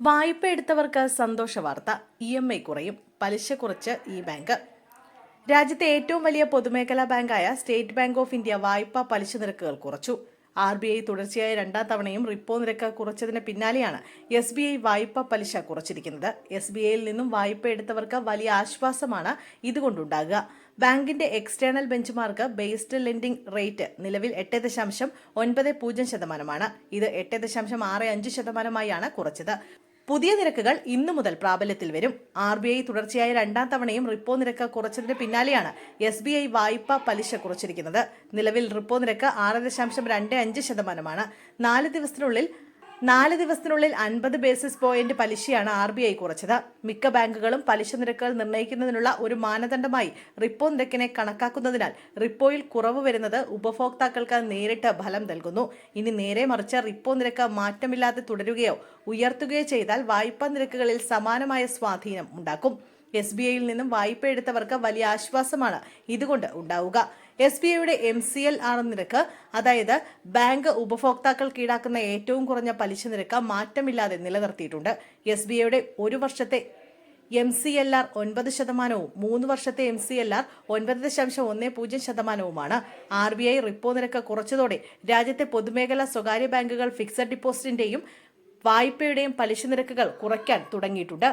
വായ്പ എടുത്തവർക്ക് സന്തോഷ വാർത്ത. ഇ എം ഐ കുറയും. പലിശ കുറച്ച് ഈ ബാങ്ക്. രാജ്യത്തെ ഏറ്റവും വലിയ പൊതുമേഖലാ ബാങ്കായ സ്റ്റേറ്റ് ബാങ്ക് ഓഫ് ഇന്ത്യ വായ്പാ പലിശ നിരക്കുകൾ കുറച്ചു. ആർ ബി ഐ തുടർച്ചയായ രണ്ടാം തവണയും റിപ്പോ നിരക്ക് കുറച്ചതിന് പിന്നാലെയാണ് എസ് ബി ഐ വായ്പ പലിശ കുറച്ചിരിക്കുന്നത്. എസ് ബി ഐയിൽ നിന്നും വായ്പ എടുത്തവർക്ക് വലിയ ആശ്വാസമാണ് ഇതുകൊണ്ടുണ്ടാകുക. ബാങ്കിന്റെ external benchmark based lending rate നിലവിൽ എട്ട് ദശാംശം ഒൻപത് പൂജ്യം ശതമാനമാണ്. ഇത് എട്ട് ദശാംശം ആറ് അഞ്ച് ശതമാനമായാണ് കുറച്ചത്. പുതിയ നിരക്കുകൾ ഇന്നു മുതൽ പ്രാബല്യത്തിൽ വരും. ആർ ബി ഐ തുടർച്ചയായ രണ്ടാം തവണയും റിപ്പോ നിരക്ക് കുറച്ചതിന് പിന്നാലെയാണ് എസ് ബി ഐ വായ്പ പലിശ കുറച്ചിരിക്കുന്നത്. നിലവിൽ റിപ്പോ നിരക്ക് ആറ് ദശാംശം രണ്ട് അഞ്ച് ശതമാനമാണ്. നാല് ദിവസത്തിനുള്ളിൽ നാല് ദിവസത്തിനുള്ളിൽ അൻപത് ബേസിസ് പോയിന്റ് പലിശയാണ് ആർ ബി ഐ കുറച്ചത്. മിക്ക ബാങ്കുകളും പലിശ നിരക്കുകൾ നിർണയിക്കുന്നതിനുള്ള ഒരു മാനദണ്ഡമായി റിപ്പോ നിരക്കിനെ കണക്കാക്കുന്നതിനാൽ റിപ്പോയിൽ കുറവ് വരുന്നത് ഉപഭോക്താക്കൾക്ക് നേരിട്ട് ഫലം നൽകുന്നു. ഇനി നേരെ മറിച്ച് റിപ്പോ നിരക്ക് മാറ്റമില്ലാതെ തുടരുകയോ ഉയർത്തുകയോ ചെയ്താൽ വായ്പാ നിരക്കുകളിൽ സമാനമായ സ്വാധീനം ഉണ്ടാക്കും. എസ് ബി ഐയിൽ നിന്നും വായ്പ എടുത്തവർക്ക് വലിയ ആശ്വാസമാണ് ഇതുകൊണ്ട് ഉണ്ടാവുക. എസ് ബി ഐയുടെ എം സി എൽ ആർ നിരക്ക് അതായത് ബാങ്ക് ഉപഭോക്താക്കൾക്ക് ഈടാക്കുന്ന ഏറ്റവും കുറഞ്ഞ പലിശ നിരക്ക് മാറ്റമില്ലാതെ നിലനിർത്തിയിട്ടുണ്ട്. എസ് ബി ഐയുടെ ഒരു വർഷത്തെ എം സി എൽ ആർ ഒൻപത് ശതമാനവും മൂന്ന് വർഷത്തെ എം സി എൽ ആർ ഒൻപത് ദശാംശം ഒന്ന് പൂജ്യം ശതമാനവുമാണ്. ആർ ബി ഐ റിപ്പോ നിരക്ക് കുറച്ചതോടെ രാജ്യത്തെ പൊതുമേഖലാ സ്വകാര്യ ബാങ്കുകൾ ഫിക്സഡ് ഡിപ്പോസിറ്റിന്റെയും വായ്പയുടെയും പലിശ നിരക്കുകൾ കുറയ്ക്കാൻ തുടങ്ങിയിട്ടുണ്ട്.